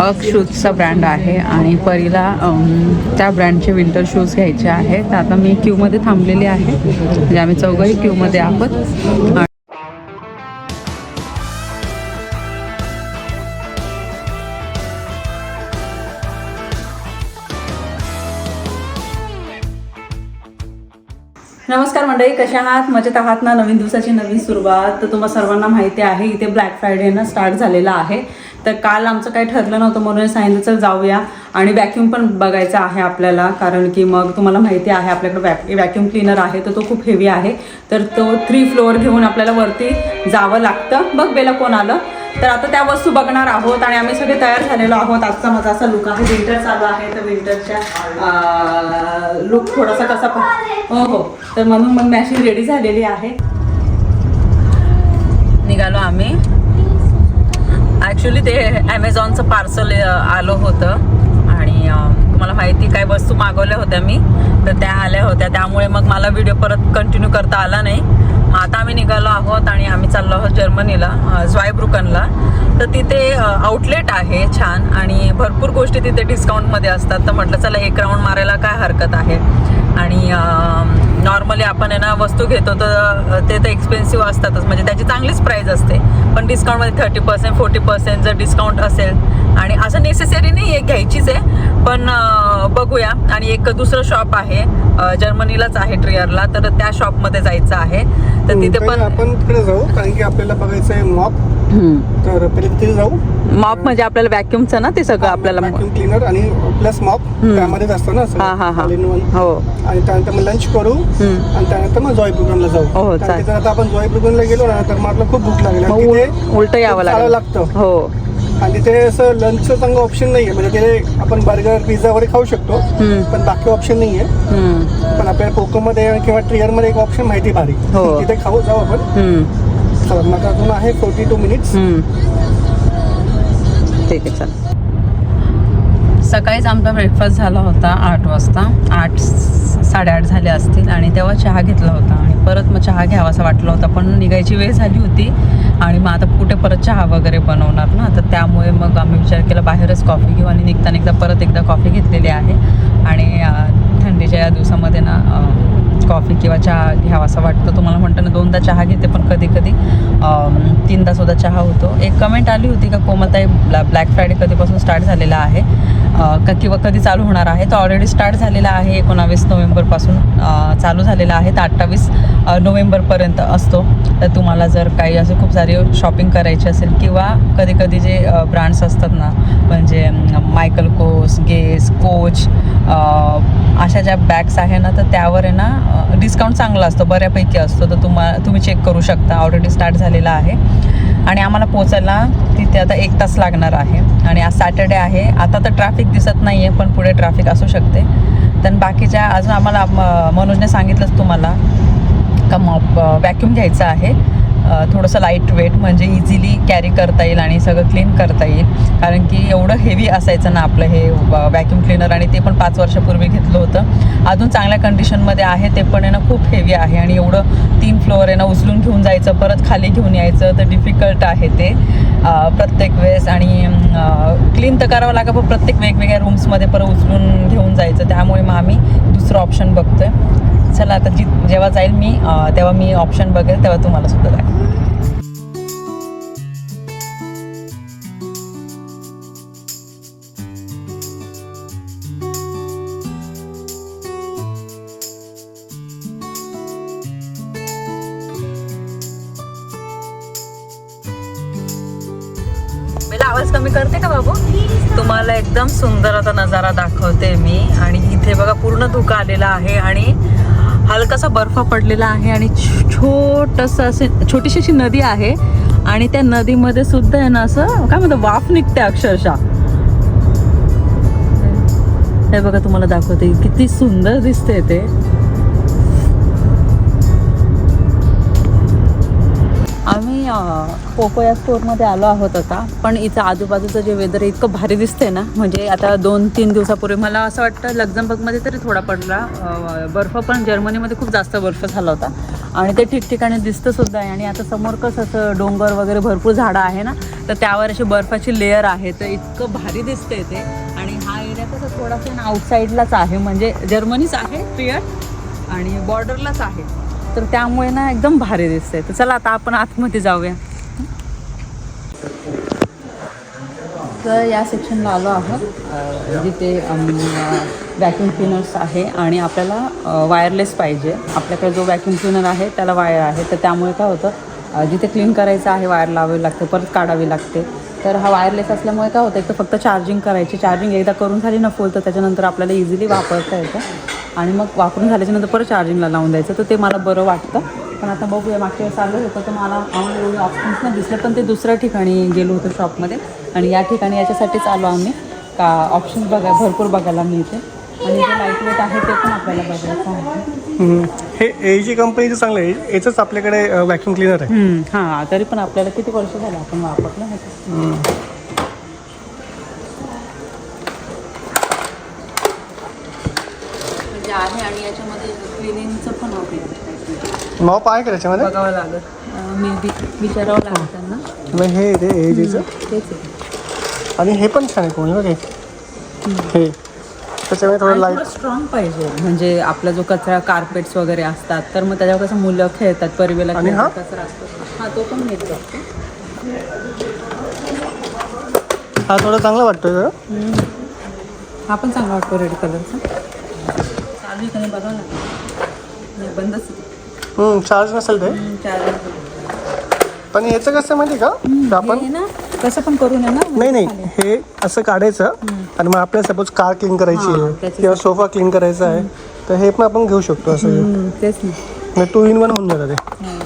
अक शूजचा ब्रँड आहे आणि परीला त्या ब्रँडचे विंटर शूज घ्यायचे आहेत. आता मी क्यूमध्ये थांबलेली आहे. म्हणजे आम्ही चौघही क्यूमध्ये आहोत. नमस्कार मंडळी कशा आहात? मजेत आहात ना? नवीन दिवसाची नवीन सुरुवात. तर तुम्हाला सर्वांना माहिती आहे इथे ब्लॅक फ्रायडेनं स्टार्ट झालेला आहे. तर काल आमचं काही ठरलं नव्हतं म्हणून सांगितलं चल जाऊया. आणि व्हॅक्यूम पण बघायचा आहे आपल्याला कारण की मग तुम्हाला माहिती आहे आपल्याकडे वॅक व्हॅक्यूम क्लीनर आहे तर तो खूप हेवी आहे. तर तो थ्री फ्लोअर घेऊन आपल्याला वरती जावं लागतं. बघ बेला कोण आलं? तर आता त्या वस्तू बघणार आहोत आणि आम्ही सगळे तयार झालेलो आहोत. आजचा माझा असा लुक आहे. विंटर चालू आहे तर विंटरच्या लुक थोडासा कसा पण हो हो. तर म्हणून मग मी अशी रेडी झालेली आहे. निघालो आम्ही. ॲक्च्युली ते ॲमेझॉनचं पार्सल आलं होतं. आणि मला माहिती काय वस्तू मागवल्या होत्या मी. तर त्या आल्या होत्या. त्यामुळे मग मला व्हिडिओ परत कंटिन्यू करता आला नाही. आता आम्ही निघालो आहोत आणि आम्ही चाललो आहोत जर्मनीला झ्वायब्रुकनला तर तिथे आउटलेट आहे छान आणि भरपूर गोष्टी तिथे डिस्काउंटमध्ये असतात. तर म्हटलं चला एक राऊंड मारायला काय हरकत आहे? आणि नॉर्मली आपण आहे ना वस्तू घेतो तर ते तर एक्सपेन्सिव्ह असतातच. म्हणजे त्याची चांगलीच प्राईस असते. पण डिस्काउंटमध्ये थर्टी पर्सेंट फोर्टी पर्सेंट जर डिस्काउंट असेल आणि असं नेसेसरी नाही आहे घ्यायचीच आहे. पण बघूया. आणि एक दुसरं शॉप आहे जर्मनीलाच आहे ट्रियरला तर त्या शॉपमध्ये जायचं आहे. तर तिथे पण आपण तिकडे जाऊ कारण की आपल्याला बघायचं आहे मॉप तर तिथे जाऊ. मॉप म्हणजे आपल्याला व्हॅक्युमचं ना ते सगळं आपल्याला व्हॅक्युम क्लीनर आणि प्लस मॉप त्यामध्येच असतं ना हा, हा, हा. हो आणि त्यानंतर मग लंच करू. आणि त्यानंतर मग जॉय ब्रुगनला जाऊ हो, चालेल. आता आपण जॉय ब्रुगनला गेलो ना तर मग आपल्याला खूप भूक लागेल उलटं यावं लागतं हो आणि तिथे असं लंचचं चांगलं ऑप्शन नाहीये म्हणजे तिथे आपण बर्गर पिझ्झा वगैरे खाऊ शकतो. पण बाकी ऑप्शन नाहीये. पण आपल्याला पोकोमध्ये किंवा ट्रियरमध्ये एक ऑप्शन माहिती भारी हो. तिथे खाऊ जाऊ आपण. चला मग अजून आहे फोर्टी टू मिनिट्स. ठीक आहे चल सकाळीच आमचा ब्रेकफास्ट झाला होता आठ वाजता. आठ साडेआठ झाले असतील आणि तेव्हा चहा घेतला होता. आणि परत मग चहा घ्यावा असं वाटलं होतं. पण निघायची वेळ झाली होती. आणि मग आता कुठे परत चहा वगैरे बनवणार ना? तर त्यामुळे मग आम्ही विचार केला बाहेरच कॉफी घेऊ. आणि निघता निघता परत एकदा कॉफी घेतलेली आहे. आणि थंडीच्या या दिवसामध्ये ना कॉफी किंवा चहा घ्यावा असं वाटतं. तुम्हाला म्हणतं ना दोनदा चहा घेते पण कधी कधी तीनदा सुद्धा चहा होतो. एक कमेंट आली होती का कोमलताई ब्लॅ ब्लॅक फ्रायडे कधीपासून स्टार्ट झालेला आहे? किंवा कधी चालू होणार आहे. तो ऑलरेडी स्टार्ट झालेला आहे एकोणावीस नोव्हेंबरपासून चालू झालेला आहे. तर अठ्ठावीस नोव्हेंबरपर्यंत असतो. तर तुम्हाला जर काही असे खूप सारी शॉपिंग करायची असेल किंवा कधी कधी जे ब्रँड्स असतात ना म्हणजे मायकल कोस गेस कोच अशा ज्या बॅग्स आहे ना तर त्यावर आहे ना डिस्काउंट चांगला असतो. बऱ्यापैकी असतो. तर तुम्हा तुम्ही चेक करू शकता. ऑलरेडी स्टार्ट झालेला आहे. आणि आम्हाला पोचायला तिथे आता एक तास लागणार आहे. आणि आज सॅटर्डे आहे. आता तर ट्रॅफिक दिसत नाही आहे पण पुढे ट्रॅफिक असू शकते. तर बाकीच्या अजून आम्हाला म- मनोजने सांगितलंच तुम्हाला. का मॉप व्हॅक्युम घ्यायचं आहे. थोडंसं लाइट वेट म्हणजे इझिली कॅरी करता येईल आणि सगळं क्लीन करता येईल. कारण की एवढं हेवी असायचं ना आपलं हे वॅक्यूम क्लीनर आणि ते पण पाच वर्षापूर्वी घेतलं होतं. अजून चांगल्या कंडिशनमध्ये आहे ते पण आहे ना खूप हेवी आहे आणि एवढं तीन फ्लोअर आहे ना उचलून घेऊन जायचं परत खाली घेऊन यायचं तर डिफिकल्ट आहे ते. प्रत्येक वेळेस आणि क्लीन तर करावं लागेल पण प्रत्येक वेगवेगळ्या रूम्समध्ये परत उचलून घेऊन जायचं. त्यामुळे मग आम्ही दुसरं ऑप्शन बघतोय. चला आता जी जेव्हा जाईल मी तेव्हा मी ऑप्शन बघेल तेव्हा तुम्हाला सुद्धा दाखवेल. आवाज कमी करते का बाबू? तुम्हाला एकदम सुंदर आता नजारा दाखवते मी. आणि इथे बघा पूर्ण धुका आलेला आहे आणि हलकासा बर्फ पडलेला आहे आणि छोटस असे छोटीशी अशी नदी आहे. आणि त्या नदीमध्ये सुद्धा आहे ना असं काय म्हणतं वाफ निघते अक्षरशः. हे बघा तुम्हाला दाखवते किती सुंदर दिसते ते. पोको या स्टोअरमध्ये आलो आहोत आता. पण इथं आजूबाजूचं जे वेदर इतकं भारी दिसतंय ना. म्हणजे आता दोन तीन दिवसापूर्वी मला असं वाटतं लक्झमबर्गमध्ये तरी थोडा पडला बर्फ पण जर्मनीमध्ये खूप जास्त बर्फ झाला होता. आणि ते ठिकठिकाणी दिसतं सुद्धा आहे. आणि आता समोर कसं असं डोंगर वगैरे भरपूर झाडं आहे ना तर त्यावर अशी बर्फाची लेअर आहे. तर इतकं भारी दिसते ते. आणि हा एरिया कसं थोडासा ना आउटसाईडलाच आहे. म्हणजे जर्मनीच आहे क्लिअर आणि बॉर्डरलाच आहे. तर त्यामुळे ना एकदम भारी दिसते तर चला आता आपण आतमध्ये जाऊया. तर या सेक्शनला आलो आहोत. जिथे वॅक्युम क्लिनर्स आहे आणि आपल्याला वायरलेस पाहिजे. आपल्याकडे जो वॅक्युम क्लिनर आहे त्याला वायर आहे. तर त्यामुळे काय होतं जिथे क्लीन करायचं आहे वायर लावावी लागते परत काढावी लागते. तर हा वायरलेस असल्यामुळे काय होतं एक तर फक्त चार्जिंग करायची. चार्जिंग एकदा करून झाली ना फुल तर त्याच्यानंतर आपल्याला इझिली वापरता येतं. आणि मग वापरून झाल्याच्यानंतर परत चार्जिंगला लावून द्यायचं. तर ते मला बरं वाटतं. पण आता बघूया मागच्या वेळेस आलं होतं तर मला आम्हाला एवढे ऑप्शन्स नाही. दिसले पण ते दुसऱ्या ठिकाणी गेलो होतो शॉपमध्ये आणि या ठिकाणी याच्यासाठीच आलो आम्ही. का ऑप्शन्स बघा भरपूर बघायला मिळते. आणि जे लाइट वेट आहे ते पण आपल्याला बघायचं आहे. हे एजी कंपनीचं चांगलं आहे. याचंच आपल्याकडे व्हॅक्यूम क्लिनर आहे. हां तरी पण आपल्याला किती वर्ष झालं आपण वापरलं मॉप आहे का त्याच्यामध्ये बघावं लागत मे विचारावं लागेल त्यांना. मग हे ते तेच आहे. आणि हे पण छान आहे कोणी बघे हे. थोडं लाइट स्ट्रॉंग पाहिजे. म्हणजे आपला जो कचरा कार्पेट्स वगैरे असतात तर मग त्याच्यावर कसं मुलं खेळतात परिवेला आणि हा? खेळतात, कचरा असतो. हा तो पण मिळतो हा थोडा चांगला वाटतोय जरा. हा पण चांगला वाटतो रेड कलरचा चालू आहे का नाही बघा ना नाही, बंदच आहे. चार्ज नसेल ते. पण याचं कसं माहिती का? आपण ना कसं पण करून नाही नाही हे असं काढायचं आणि मग आपल्याला सपोज कार क्लीन करायची आहे. किंवा सोफा क्लीन करायचा आहे तर हे पण आपण घेऊ शकतो असं. तेच टू इन वन होऊन जातं ते.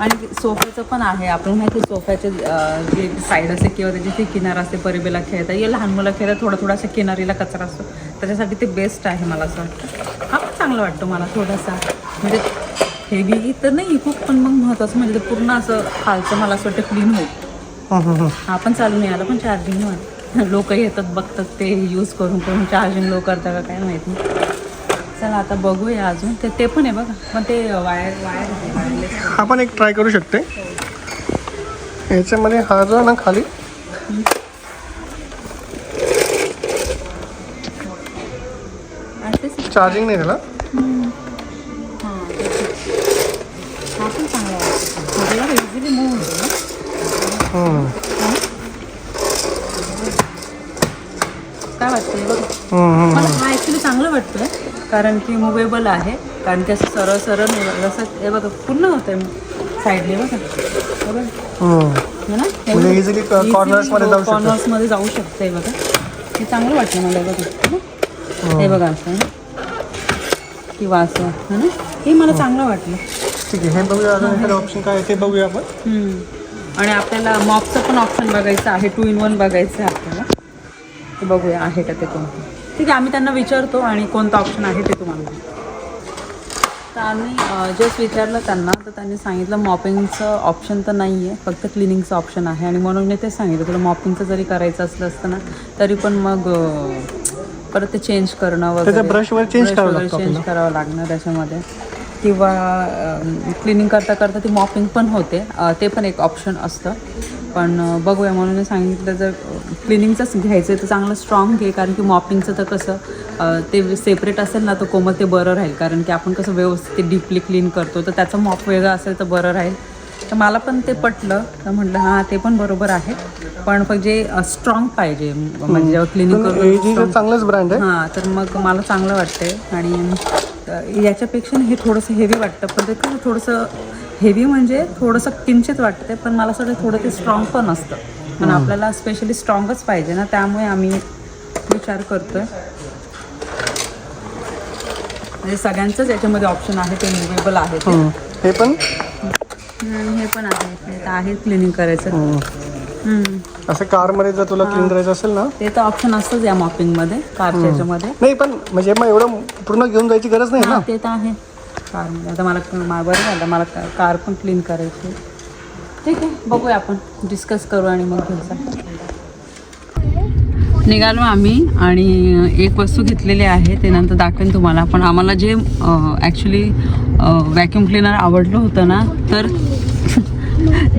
आणि सोफ्याचं पण आहे आपल्याला माहिती सोफ्याचे जे साईड असते किंवा त्याची जी किनार असते परिबेला खेळता या लहान मुलं खेळतात थोडा थोडा असं किनारीला कचरा असतो. त्याच्यासाठी ते बेस्ट आहे मला असं वाटतं. हा पण चांगला वाटतो मला थोडासा. म्हणजे हेवी तर नाही खूप पण मग महत्त्वाचं म्हणजे पूर्ण असं खालचं मला असं वाटतं क्लीन होईल. हा हा पण चालू नाही आला पण चार्जिंग लोक येतात बघतात ते यूज करून करून चार्जिंग लो करता का काय माहीत नाही. चला आता बघूया अजून. ते ते पण आहे बघा. पण ते वायर वायर वायरलेस हा पण एक ट्राय करू शकते. याच्यामध्ये हा जो ना खाली. चार्जिंग नाही त्याला इझिली मूव होतो ना हम्म, काय वाटतं हे बघा. मला हा. ॲक्च्युली चांगलं वाटतोय कारण की मुवेबल आहे कारण की असं सरळ सरळ नाही जसं हे बघा पूर्ण होतंय साईडने बघा. ना म्हणजे easily corners मध्ये जाऊ शकतं. कॉर्नर्समध्ये जाऊ शकते बघा. हे चांगलं वाटलं मला बघा. है बघा असं? किंवा असं ना? हे मला चांगलं वाटलं. ठीक आहे. हे बघूया अजून एखादं ऑप्शन काय आहे ते बघूया आपण. हम्म. आणि आपल्याला मॉपचं पण ऑप्शन बघायचं आहे. टू इन वन बघायचं आहे आपल्याला. ते बघूया आहे का ते कोणतं. ठीक आहे आम्ही त्यांना विचारतो आणि कोणतं ऑप्शन आहे ते तुम्हाला तर आम्ही जस्ट विचारलं त्यांना तर त्यांनी सांगितलं मॉपिंगचं ऑप्शन तर नाही आहे फक्त क्लिनिंगचं ऑप्शन आहे. आणि म्हणून मी ते सांगितलं तुला मॉपिंगचं जरी करायचं असलं असतं ना तरी पण मग अं, परत ते चेंज करणं वगैरे. त्याचा brush वगैरे change करावं लागतं चेंज करावं लागणार त्याच्यामध्ये. किंवा क्लिनिंग करता करता ती मॉपिंग पण होते. ते पण एक ऑप्शन असतं. पण बघूया म्हणून मी सांगितलं जर क्लिनिंगचंच घ्यायचं आहे तर चांगलं स्ट्रॉंग घे. कारण की मॉपिंगचं तर कसं ते सेपरेट असेल ना तर कोमल ते बरं राहील. कारण की आपण कसं व्यवस्थित डीपली क्लीन करतो तर त्याचं मॉप वेगळं असेल तर बरं राहील. तर मला पण ते पटलं. तर म्हटलं हां ते पण बरोबर आहे. पण पण जे स्ट्रॉंग पाहिजे. म्हणजे जेव्हा क्लिनिंग करतो चांगलंच ब्रँड आहे. हां तर मग मला चांगलं वाटतंय. आणि याच्यापेक्षा हे थोडंसं हेवी वाटतं. पण ते कसं थोडंसं हेवी म्हणजे थोडंसं किंचित वाटतं पण मला असं वाटतं थोडं ते स्ट्रॉंग पण असतं. पण आपल्याला स्पेशली स्ट्रॉंगच पाहिजे ना त्यामुळे आम्ही विचार करतोय. म्हणजे सगळ्यांचंच याच्यामध्ये ऑप्शन आहे ते मुवेबल आहे ते. हे पण? आणि हे पण आहे. हे तर आहे क्लिनिंग करायचं. हम्म. असं कारमध्ये जर तुला क्लीन करायचं असेल ना? ते तर ऑप्शन असतंच या मॉपिंगमध्ये कारच्या याच्यामध्ये नाही पण म्हणजे मग एवढं पूर्ण घेऊन जायची गरज नाही ना? हा, ते तर आहे. कारमध्ये. आता मला मा- बरं झालं. मला का- कार पण क्लीन करायची. ठीक आहे बघूया आपण. डिस्कस करू आणि मग घ्यायचा निघालो आम्ही आणि एक वस्तू घेतलेली आहे ते नंतर दाखवेन तुम्हाला. पण आम्हाला जे ॲक्च्युली व्हॅक्यूम क्लिनर आवडलं होतं ना तर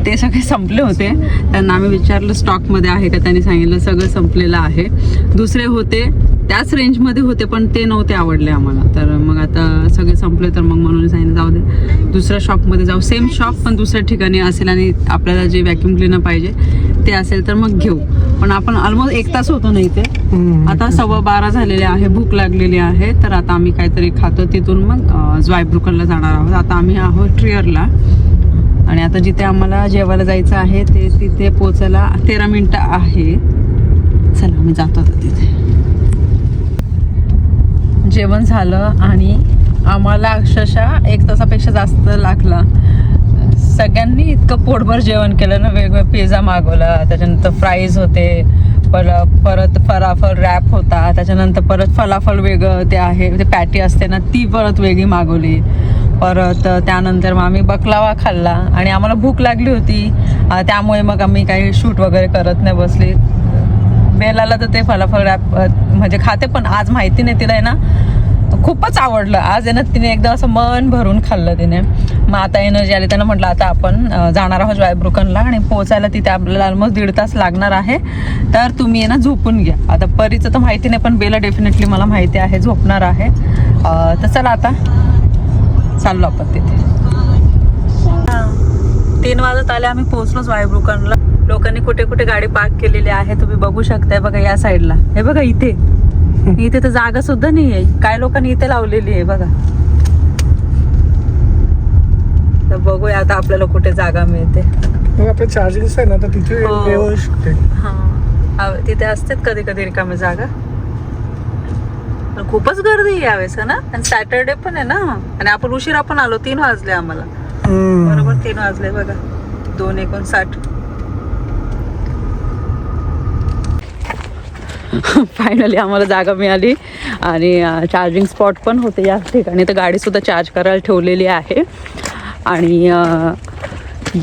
ते सगळे संपले होते. त्यांना आम्ही विचारलं स्टॉकमध्ये आहे का? त्यांनी सांगितलं सगळं संपलेलं आहे. दुसरे होते त्याच रेंजमध्ये होते पण ते नव्हते आवडले आम्हाला. तर मग आता सगळे संपले तर मग म्हणून सांगितलं जाऊ दे दुसऱ्या शॉपमध्ये जाऊ. सेम शॉप पण दुसऱ्या ठिकाणी असेल आणि आपल्याला जे व्हॅक्यूम क्लिनर पाहिजे ते असेल तर मग घेऊ. पण आपण ऑलमोस्ट एक तास होतो ना इथे. आता सव्वा बारा झालेले आहे भूक लागलेली आहे तर आता आम्ही काहीतरी खातो तिथून मग ज्वायब्रुकलला जाणार आहोत. आता आम्ही आहोत ट्रिअरला आणि आता जिथे आम्हाला जेवायला जायचं आहे ते तिथे पोचायला तेरा मिनटं आहे चला आम्ही जातो आता तिथे. जेवण झालं आणि आम्हाला अक्षरशः एक तासापेक्षा जास्त लागला. सगळ्यांनी इतकं पोटभर जेवण केलं ना वेगवेगळं पिझ्झा मागवला त्याच्यानंतर फ्राईज होते पर परत फराफल रॅप होता त्याच्यानंतर परत फलाफल वेगळं ते आहे ते पॅटी असते ना ती परत वेगळी मागवली. परत त्यानंतर मग आम्ही बकलावा खाल्ला आणि आम्हाला भूक लागली होती. त्यामुळे मग आम्ही काही शूट वगैरे करत नाही बसली. बेलाला तर ते फलाफल रॅप म्हणजे खाते पण आज माहिती नाही तिला आहे ना. खूपच आवडलं. आज आहे ना तिने एकदा असं मन भरून खाल्लं तिने. मग आता एनर्जी आली त्यानं म्हटलं आता आपण जाणार आहोत जॉयब्रुकनला आणि पोचायला तिथे आपल्याला ऑलमोस्ट दीड तास लागणार आहे. तर तुम्ही आहे ना झोपून घ्या. आता परीचं तर माहिती नाही पण बेला डेफिनेटली मला माहिती आहे झोपणार आहे. तर चला आता. चाललो आपण तिथे. तीन वाजत आले आम्ही पोहोचलोच वायब्रुकनला लोकांनी कुठे कुठे गाडी पार्क केलेली आहे तुम्ही बघू शकताय बघा या साईडला हे बघा इथे. इथे तर जागा सुद्धा नाही आहे काय लोकांनी इथे लावलेली आहे बघा. तर बघूया आता आपल्याला कुठे जागा मिळते. आपलं चार्जिंग आहे ना तर तिथे हो. तिथे असतेच कधी कधी रिकामी जागा. खूपच गर्दी आहे यावेळेस ना? आणि सॅटरडे पण आहे ना? आणि आपण उशिरा पण आलो तीन वाजले आम्हाला. बरोबर तीन वाजले बघा. दोन एकोणसाठ. फायनली आम्हाला जागा मिळाली आणि चार्जिंग स्पॉट पण होते या ठिकाणी. तर गाडीसुद्धा चार्ज करायला ठेवलेली आहे. आणि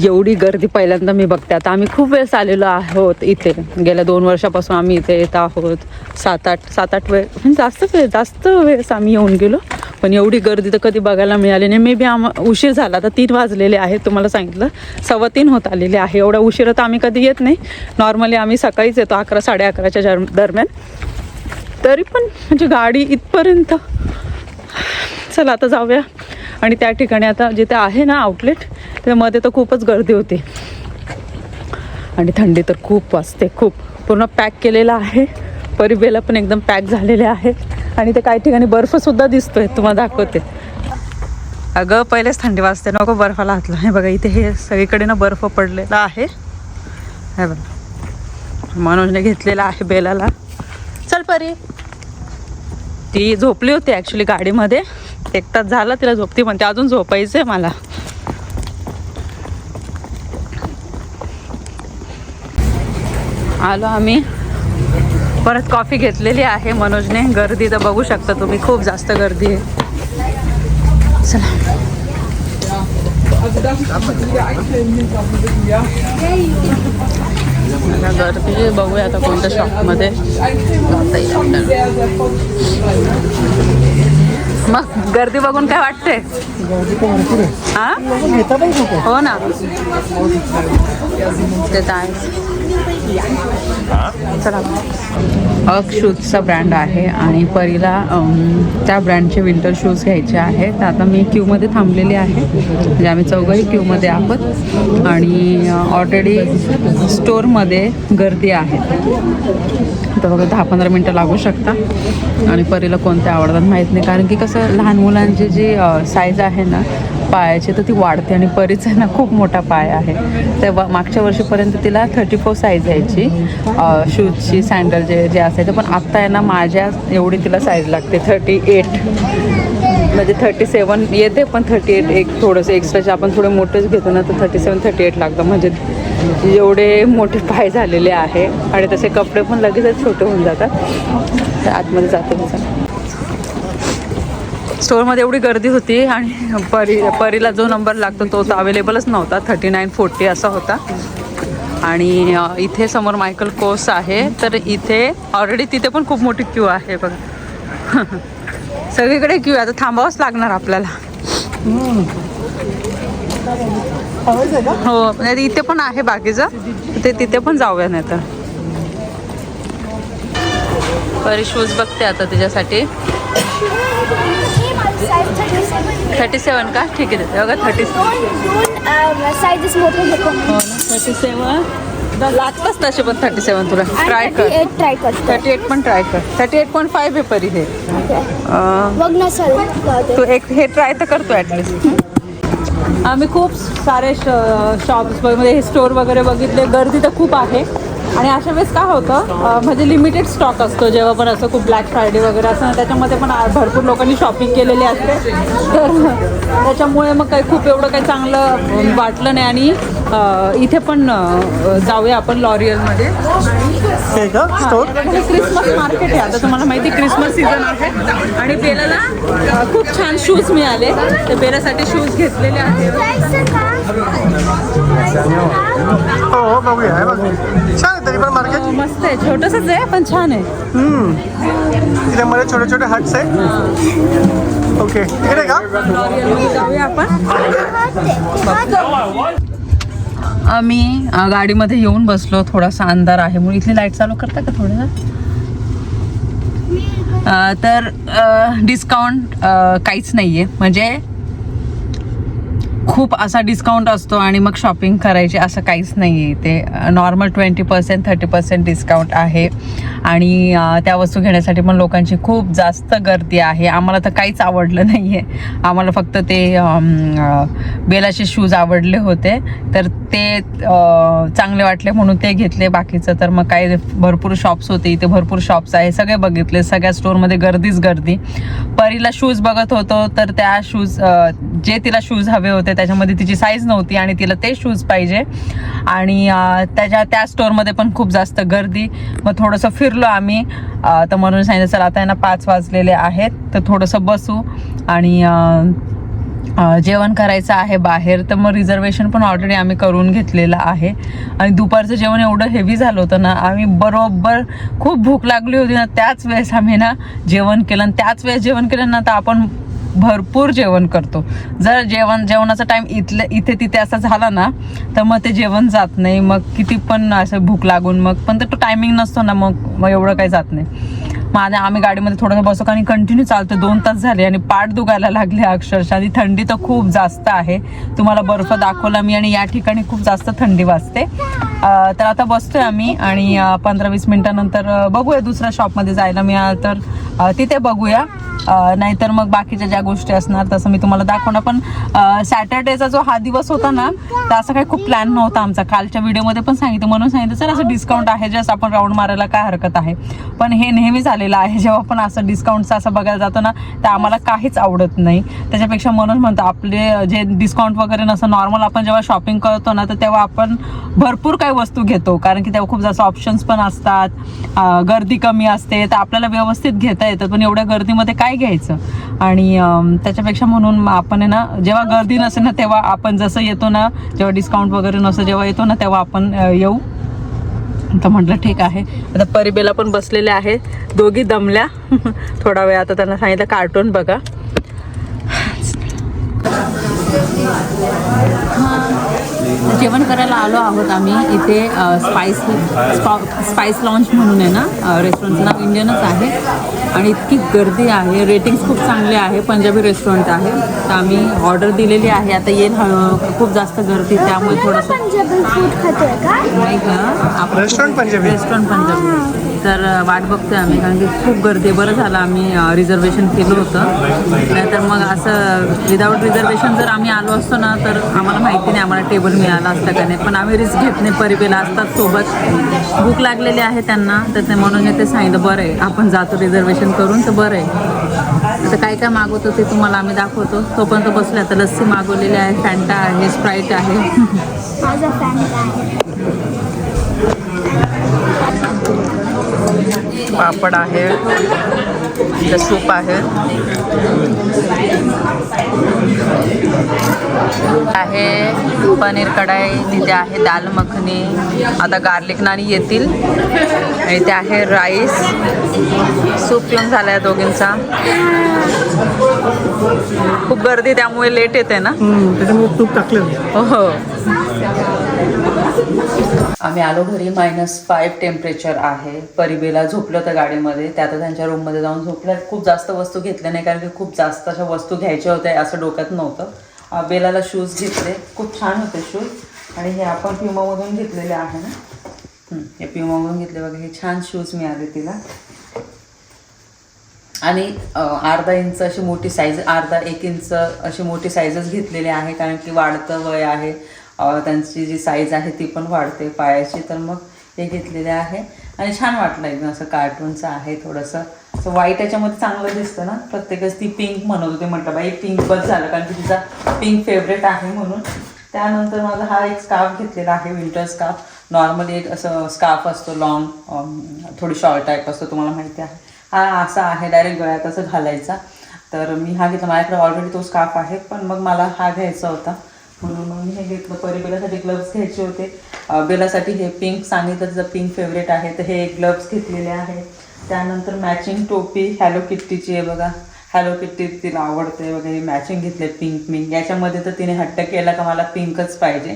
एवढी गर्दी पहिल्यांदा मी बघते. आता आम्ही खूप वेळेस आलेलो आहोत इथे. गेल्या दोन वर्षापासून आम्ही इथे येत आहोत. सात आठ सात आठ वेळ म्हणजे जास्त वेळ जास्त वेळेस आम्ही येऊन गेलो. पण एवढी गर्दी तर कधी बघायला मिळाली नाही. मे बी आम उशीर झाला. तर तीन वाजलेले आहेत तुम्हाला सांगितलं. सव्वा तीन होत आलेले आहे. एवढा उशीर तर आम्ही कधी येत नाही. नॉर्मली आम्ही सकाळीच येतो अकरा साडे अकराच्या दरम्यान. तरी पण म्हणजे गाडी इथपर्यंत चला आता जाऊया. आणि त्या ठिकाणी आता जिथे आहे ना आउटलेट त्यामध्ये तर खूपच गर्दी होती. आणि थंडी तर खूप वाजते खूप. पूर्ण पॅक केलेलं आहे. परिबेला पण एकदम पॅक झालेले आहे. आणि ते काही ठिकाणी बर्फसुद्धा दिसतोय तुम्हाला दाखवते. अगं पहिलेच थंडी वाजते नको बर्फाला हातला. हे बघा इथे हे सगळीकडे ना बर्फ पडलेला आहे. हे बघा. मनोजने घेतलेला आहे बेलाला. चल परी. ती झोपली होती ॲक्च्युली गाडीमध्ये. एक तास झाला तिला झोपती म्हणते अजून झोपायचं आहे मला. आलो आम्ही. परत कॉफी घेतलेली आहे मनोजने. गर्दी तर बघू शकता तुम्ही खूप जास्त गर्दी आहे. चला. गर्दी बघूया आता कोणत्या शॉपमध्ये जाता येईल मग गर्दी बघून काय वाटते हा? हो ना. ते तर चला. शूजचा ब्रँड आहे आणि परीला त्या ब्रँडचे विंटर शूज घ्यायचे आहेत. आता मी क्यूमध्ये थांबलेली आहे. म्हणजे आम्ही चौघही क्यूमध्ये आहोत. आणि ऑलरेडी स्टोअरमध्ये गर्दी आहे. तर बघा दहा पंधरा मिनटं लागू शकता आणि परीला कोणते आवडतात माहीत नाही. कारण की कसं लहान मुलांची जी साईज आहे आहे ना पायाची तर ती वाढते आणि परीचा ना खूप मोठा पाय आहे. तेव्हा मागच्या वर्षीपर्यंत तिला थर्टी फोर साईज यायची शूजची सँडल जे जे असायचं पण आत्ता आहे ना माझ्या एवढी तिला साईज लागते. थर्टी एट म्हणजे थर्टी सेवन येते पण थर्टी एट एक थोडंसं एक्स्ट्राचे आपण थोडे मोठेच घेतो ना तर थर्टी सेवन थर्टी एट लागतं. म्हणजे एवढे मोठे पाय झालेले आहे. आणि तसे कपडे पण लगेचच छोटे होऊन जातात. तर आतमध्ये जाते स्टोअरमध्ये एवढी गर्दी होती आणि परी परीला जो नंबर लागतो तो तर अवेलेबलच नव्हता. थर्टी नाईन फोर्टी असा होता. आणि इथे समोर मायकल कोस आहे. तर इथे ऑलरेडी तिथे पण खूप मोठी क्यू आहे बघा. सगळीकडे क्यू आहे. आता थांबावंच लागणार आपल्याला. हो नाही इथे पण आहे बाकीचं. ते तिथे पण जाऊया नाही तर परी शूज बघते आता तिच्यासाठी. थर्टी सेवन का? ठीक आहे देते बघा थर्टी साईजेस मोठे घेतो हो ना थर्टी सेवन लागतच तसे पण थर्टी सेवन तुला ट्राय कर. ट्राय करतो थर्टी एट पण ट्राय कर. थर्टी एट पॉईंट फाईव्ह आहे परी हे. बघ ना सर. तू एक हे ट्राय तर करतो ॲटलिस्ट आम्ही खूप सारे शॉप्समध्ये हे स्टोर वगैरे बघितले. गर्दी तर खूप आहे. आणि अशा वेळेस काय होतं म्हणजे लिमिटेड स्टॉक असतो. जेव्हा पण असं खूप ब्लॅक फ्रायडे वगैरे असं ना त्याच्यामध्ये पण भरपूर लोकांनी शॉपिंग केलेली असते. तर त्याच्यामुळे मग काही खूप एवढं काही चांगलं वाटलं नाही आणि इथे पण जाऊया आपण लॉरियलमध्ये का? स्टोर क्रिसमस मार्केट आहे. आता तुम्हाला माहिती क्रिसमस सीझन आहे. आणि बेलाला खूप छान शूज मिळाले. तर बेलासाठी शूज घेतलेले आहेत. तरी पण मार्केट? मस्त आहे. छोटंसंच आहे पण छान आहे. तिथे मध्ये छोटे छोटे हट्स आहे. ओके. इकडे का? जाऊया आपण. आम्ही अ, गाडीमध्ये येऊन बसलो. थोडासा अंधार आहे. म्हणून इथली लाइट चालू करता का थोडं तर डिस्काउंट काहीच नाही आहे म्हणजे खूप असा डिस्काउंट असतो आणि मग शॉपिंग करायची असं काहीच नाही आहे ते normal twenty percent thirty percent discount आहे. आणि त्या वस्तू घेण्यासाठी पण लोकांची खूप जास्त गर्दी आहे. आम्हाला तर काहीच आवडलं नाही आहे आम्हाला फक्त ते बेलाचे शूज आवडले होते. तर ते चांगले वाटले म्हणून ते घेतले. बाकीचं तर मग काय भरपूर शॉप्स होते. इथे भरपूर शॉप्स आहे. सगळे बघितले. सगळ्या स्टोअरमध्ये गर्दीच गर्दी. परीला शूज बघत होतो तर त्या शूज जे तिला शूज हवे होते त्याच्यामध्ये तिची साईज नव्हती आणि तिला ते शूज पाहिजे. आणि त्याच्या त्या स्टोअरमध्ये पण खूप जास्त गर्दी. मग थोडंसं फिरलो आम्ही. तर म्हणून सांगितलं चला आता यांना पाच वाजलेले आहेत. तर थोडंसं बसू. आणि जेवण करायचं आहे बाहेर. तर मग रिझर्वेशन पण ऑलरेडी आम्ही करून घेतलेलं आहे. आणि दुपारचं जेवण एवढं हेवी झालं होतं ना आम्ही बरोबर खूप भूक लागली होती ना त्याच वेळेस आम्ही ना जेवण केलं. आणि त्याच वेळेस जेवण केलं ना तर आपण भरपूर जेवण करतो. जर जेवण जेवणाचा टाईम इथले इथे तिथे असा झाला ना तर मग ते जेवण जात नाही. मग किती पण असं भूक लागून मग पण तर तो टायमिंग नसतो ना मग मग एवढं काही जात नाही. माझ्या आम्ही गाडीमध्ये थोडंसं बसतो आणि कंटिन्यू चालतो दोन तास झाले आणि पाठ दुखायला लागले अक्षरशः. आणि थंडी तर खूप जास्त आहे. तुम्हाला बर्फ दाखवला मी आणि या ठिकाणी खूप जास्त थंडी वाजते. तर आता बसतोय आम्ही आणि पंधरा वीस मिनिटानंतर बघूया दुसऱ्या शॉपमध्ये जायला. मिळालं तर तिथे बघूया. नाहीतर मग बाकीच्या ज्या गोष्टी असणार तसं मी तुम्हाला दाखवणार. पण सॅटर्डेचा जो हा दिवस होता ना तर असं काही खूप प्लॅन नव्हता आमचा. कालच्या व्हिडिओमध्ये पण सांगितलं म्हणून सांगितलं सर असं डिस्काउंट आहे जस्ट आपण राऊंड मारायला काय हरकत आहे. पण हे नेहमी झालेलं आहे. जेव्हा पण असं डिस्काउंटचं असं बघायला जातो ना तर आम्हाला काहीच आवडत नाही. त्याच्यापेक्षा म्हणून म्हणतो आपले जे डिस्काउंट वगैरे नसतं नॉर्मल आपण जेव्हा शॉपिंग करतो ना तर तेव्हा आपण भरपूर काही वस्तू घेतो. कारण की तेव्हा खूप जास्त ऑप्शन्स पण असतात. गर्दी कमी असते तर आपल्याला व्यवस्थित घेता येतं पण एवढ्या गर्दीमध्ये काय घ्यायचं. आणि त्याच्यापेक्षा म्हणून मग आपण आहे ना जेव्हा गर्दी नसेल ना तेव्हा आपण जसं येतो ना जेव्हा डिस्काउंट वगैरे नसतं जेव्हा येतो ना तेव्हा आपण येऊ. तर म्हटलं ठीक आहे. आता परिबेला पण बसलेले आहे दोघी दमल्या. थोडा वेळ आता त्यांना सांगितलं कार्टून बघा. जेवण करायला आलो आहोत आम्ही इथे स्पाइस स्पाइस लॉन्च म्हणून आहे ना रेस्टॉरंटचं नाव इंडियनच आहे. आणि इतकी गर्दी आहे. रेटिंग्स खूप चांगले आहे. पंजाबी रेस्टॉरंट आहे. तर आम्ही ऑर्डर दिलेली आहे. आता येईल हळू- खूप जास्त गर्दी त्यामुळे थोडंसं नाही का? आपण रेस्टॉरंट पंजाबी रेस्टॉरंट पंजाबी तर वाट बघतोय आम्ही. कारण की खूप गर्दी आहे. बरं झालं आम्ही रिझर्वेशन केलं होतं. नाहीतर मग असं विदाऊट रिझर्वेशन जर आम्ही आलो असतो ना तर आम्हाला माहिती नाही आम्हाला टेबल मिळालं असतं का नाही. पण आम्ही रिस्क घेत नाही. परिवेला असतात सोबत. भूक लागलेली आहे त्यांना तर ते म्हणून ते सांगितलं बरं आहे. आपण जातो रिझर्वेशन करून तर बरं आहे. आता काय काय मागवतो ते तुम्हाला आम्ही दाखवतो. तोपर्यंत बसले. आता लस्सी मागवलेली आहे फॅन्टा आहे स्प्राईट आहे माझा फॅन आहे पापड आहे इथं सूप आहे. आहे पनीर कढाई तिथे आहे दाल मखनी आता गार्लिक नानी येतील. आणि ते आहे राईस सूप पिऊन झाला आहे दोघींचा. खूप गर्दी त्यामुळे लेट येते ना? त्याच्यामुळे तूप टाकलं हो. आम्ही आलो घरी मायनस फाईव्ह टेम्परेचर आहे. परिबेला झोपलं होतं गाडीमध्ये. त्या आता त्यांच्या रूममध्ये जाऊन झोपल्या. खूप जास्त वस्तू घेतल्या नाही कारण की खूप जास्त अशा वस्तू घ्यायच्या होत्या असं डोक्यात नव्हतं. बेलाला शूज घेतले. खूप छान होते शूज आणि हे आपण पिमामधून घेतलेले आहे ना? हे पिमामधून घेतले. बघा हे छान शूज मिळाले तिला. आणि अर्धा इंच अशी मोठी साईज अर्धा एक इंच अशी मोठी साईजच घेतलेली आहे कारण की वाढतं वय आहे. त्यांची जी साईज आहे ती पण वाढते पायाची तर मग हे घेतलेले आहे. आणि छान वाटलं एकदम असं कार्टूनचं आहे थोडंसं. असं वाईट याच्यामध्ये चांगलं दिसतं ना. प्रत्येकच ती पिंक म्हणत होती म्हटलं बाई पिंक बस झालं कारण की तिचा पिंक फेवरेट आहे म्हणून. त्यानंतर माझा हा एक स्कार्फ घेतलेला आहे विंटर स्कार्फ नॉर्मली एक असं स्कार्फ असतो लॉंग थोडी शॉर्ट टाईप असतो तुम्हाला माहिती आहे. हा असा आहे डायरेक्ट गळ्यात असं घालायचा. तर मी हा घेतला. माझ्याकडे ऑलरेडी तो स्कार्फ आहे पण मग मला हा घ्यायचा होता. म्हणून मग मी हे घेतलं. परी बेलासाठी ग्लव्स घ्यायचे होते. बेलासाठी हे पिंक सांगितलं तिचं पिंक फेवरेट आहे तर हे ग्लव्स घेतलेले आहे. त्यानंतर मॅचिंग टोपी हॅलो किट्टीची आहे बघा. हॅलो किट्टी तिला आवडते वगैरे मॅचिंग घेतले पिंक पिंक याच्यामध्ये तर तिने हट्ट केला का मला पिंकच पाहिजे.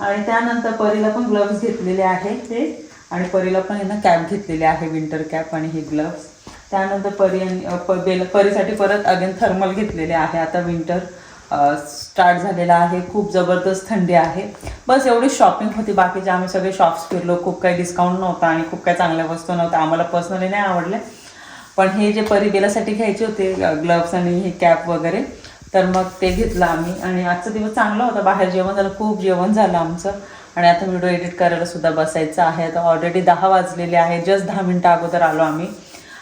आणि त्यानंतर परीला पण ग्लव्स घेतलेले आहे हे. आणि परीला पण ना कॅप घेतलेली आहे विंटर कॅप आणि हे ग्लव्स त्यानंतर परी आणि प बेल परीसाठी परत अगेन थर्मल घेतलेले आहे आता विंटर स्टार्ट झालेला आहे. खूप जबरदस्त थंडी आहे. बस एवढी शॉपिंग होती. बाकीचे आम्ही सगळे शॉप्स फिरलो खूप काही डिस्काउंट नव्हता आणि खूप काही चांगल्या वस्तू नव्हत्या. आम्हाला पर्सनली नाही आवडले पण हे जे परिबेलासाठी घ्यायचे होते ग्लव्स आणि हे कॅप वगैरे तर मग ते घेतलं आम्ही. आणि आजचा दिवस चांगला होता. बाहेर जेवण झालं. खूप जेवण झालं आमचं. आणि आता व्हिडिओ एडिट करायला सुद्धा बसायचं आहे. आता ऑलरेडी दहा वाजलेले आहे. जस्ट दहा मिनटं अगोदर आलो आम्ही.